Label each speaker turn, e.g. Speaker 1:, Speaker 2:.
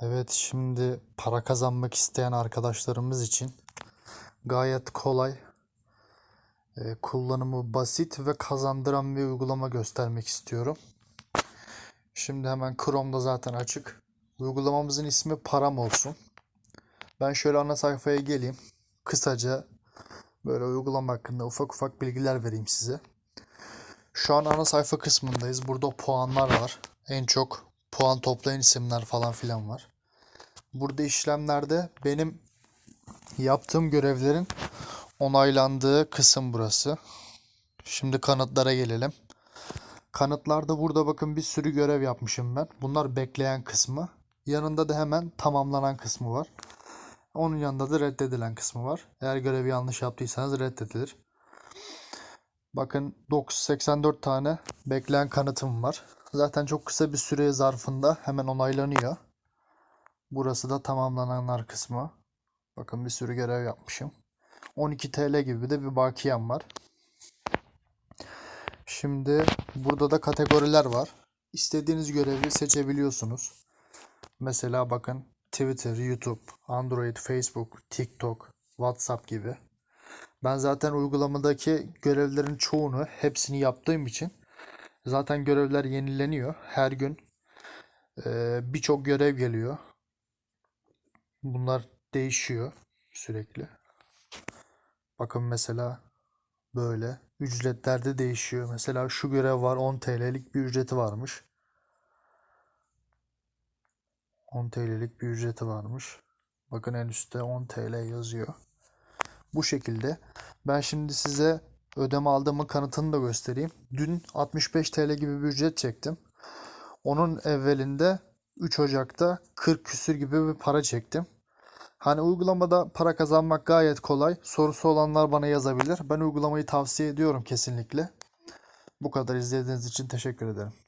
Speaker 1: Evet, şimdi para kazanmak isteyen arkadaşlarımız için gayet kolay, e, kullanımı basit ve kazandıran bir uygulama göstermek istiyorum. Şimdi hemen Chrome'da zaten açık. Uygulamamızın ismi Param olsun. Ben şöyle ana sayfaya geleyim. Kısaca böyle uygulama hakkında ufak ufak bilgiler vereyim size. Şu an ana sayfa kısmındayız. Burada puanlar var. En çok puan toplayan isimler falan filan var. Burada işlemlerde benim yaptığım görevlerin onaylandığı kısım burası. Şimdi kanıtlara gelelim. Kanıtlarda burada bakın bir sürü görev yapmışım ben. Bunlar bekleyen kısmı. Yanında da hemen tamamlanan kısmı var. Onun yanında da reddedilen kısmı var. Eğer görevi yanlış yaptıysanız reddedilir. Bakın 984 tane bekleyen kanıtım var. Zaten çok kısa bir süre zarfında hemen onaylanıyor. Burası da tamamlananlar kısmı. Bakın bir sürü görev yapmışım. 12 TL gibi de bir bakiyem var. Şimdi burada da kategoriler var. İstediğiniz görevi seçebiliyorsunuz. Mesela bakın Twitter, YouTube, Android, Facebook, TikTok, WhatsApp gibi. Ben zaten uygulamadaki görevlerin çoğunu, hepsini yaptığım için zaten görevler yenileniyor. Her gün eee, birçok görev geliyor. Bunlar değişiyor sürekli. Bakın mesela böyle ücretler de değişiyor. Mesela şu görev var 10 TL'lik bir ücreti varmış. 10 TL'lik bir ücreti varmış. Bakın en üstte 10 TL yazıyor. Bu şekilde. Ben şimdi size ödeme aldığımın kanıtını da göstereyim. Dün 65 TL gibi bir ücret çektim. Onun evvelinde 3 Ocak'ta 40 küsür gibi bir para çektim. Hani uygulamada para kazanmak gayet kolay. Sorusu olanlar bana yazabilir. Ben uygulamayı tavsiye ediyorum kesinlikle. Bu kadar izlediğiniz için teşekkür ederim.